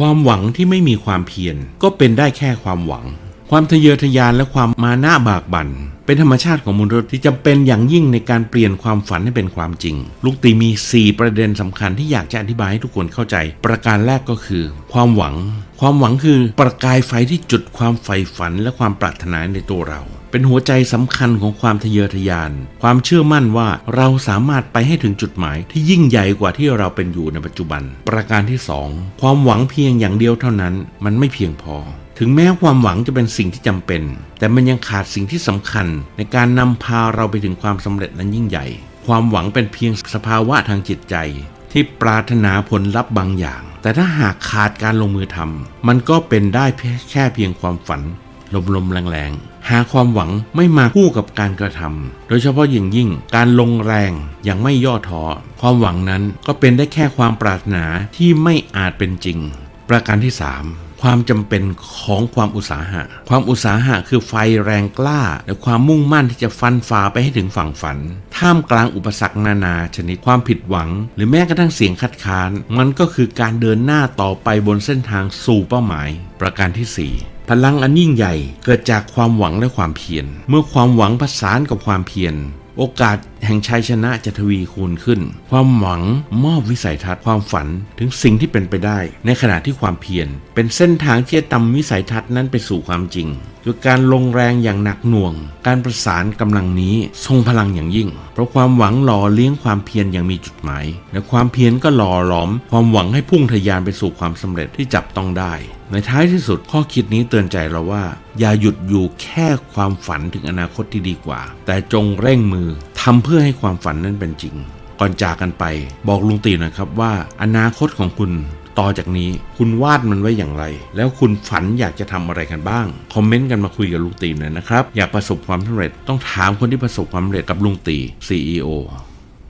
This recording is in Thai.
ความหวังที่ไม่มีความเพียรก็เป็นได้แค่ความหวัง ความทะเยอทะยานและความมาหนะบากบัน่นเป็นธรรมชาติของมนุษย์ที่จำเป็นอย่างยิ่งในการเปลี่ยนความฝันให้เป็นความจริง ลูกตีมี 4 ประเด็นสำคัญที่อยากจะอธิบายให้ทุกคนเข้าใจ ประการแรกก็คือ ความหวัง ความหวังคือประกายไฟที่จุดความใฝ่ฝันและความปรารถนาในตัวเรา เป็นหัวใจสำคัญของความทะเยอทะยาน ความเชื่อมั่นว่าเราสามารถไปให้ถึงจุดหมายที่ยิ่งใหญ่กว่าที่เราเป็นอยู่ในปัจจุบัน ประการที่ 2 ความหวังเพียงอย่างเดียวเท่านั้น มันไม่เพียงพอถึงแม้ความหวังจะเป็นสิ่งที่จำเป็น แต่มันยังขาดสิ่งที่สำคัญ ในการนำพาเราไปถึงความสำเร็จนั้นยิ่งใหญ่ ความหวังเป็นเพียงสภาวะทางจิตใจ ที่ปรารถนาผลลัพธ์บางอย่าง แต่ถ้าหากขาดการลงมือทำมันก็เป็นได้แค่เพียงความฝัน ลมๆแรงๆ หาความหวังไม่มาคู่กับการกระทำโดยเฉพาะอย่างยิ่งการลงแรงอย่างไม่ย่อท้อความหวังนั้นก็เป็นได้แค่ความปรารถนาที่ไม่อาจเป็นจริง ประการที่ 3ความจำเป็นของความอุตสาหะ ความอุตสาหะคือไฟแรงกล้า และความมุ่งมั่นที่จะฟันฝ่าไปให้ถึงฝั่งฝัน ท่ามกลางอุปสรรคนานาชนิดความผิดหวัง หรือแม้กระทั่งเสียงคัดค้าน มันก็คือการเดินหน้าต่อไปบนเส้นทางสู่เป้าหมาย ประการที่ 4 พลังอันยิ่งใหญ่เกิดจากความหวังและความเพียร เมื่อความหวังผสานกับความเพียร โอกาส แห่งชัยชนะจะทวีคูณขึ้น ความหวังมอบวิสัยทัศน์ความฝันถึงสิ่งที่เป็นไปได้ ในขณะที่ความเพียรเป็นเส้นทางที่จะตำวิสัยทัศน์นั้นไปสู่ความจริงด้วยการลงแรงอย่างหนักหน่วง การประสานกำลังนี้ทรงพลังอย่างยิ่ง เพราะความหวังหล่อเลี้ยงความเพียรอย่างมีจุดหมาย และความเพียรก็หล่อหลอม ความหวังให้พุ่งทะยานไปสู่ความสำเร็จที่จับต้องได้ ในท้ายที่สุดข้อคิดนี้เตือนใจเราว่า อย่าหยุดอยู่แค่ความฝันถึงอนาคตที่ดีกว่า แต่จงเร่งมือทำเพื่อื่อให้ความฝันนั้นเป็นจริง ก่อนจากกันไป บอกลุงตีหนะครับว่าอนาคตของคุณต่อจากนี้คุณวาดมันไว้อย่างไร แล้วคุณฝันอยากจะทำอะไรกันบ้าง คอมเมนต์กันมาคุยกับลุงตีหน่อยนะครับ อยากประสบความสำเร็จต้องถามคนที่ประสบความสำเร็จกับลุงตี CEO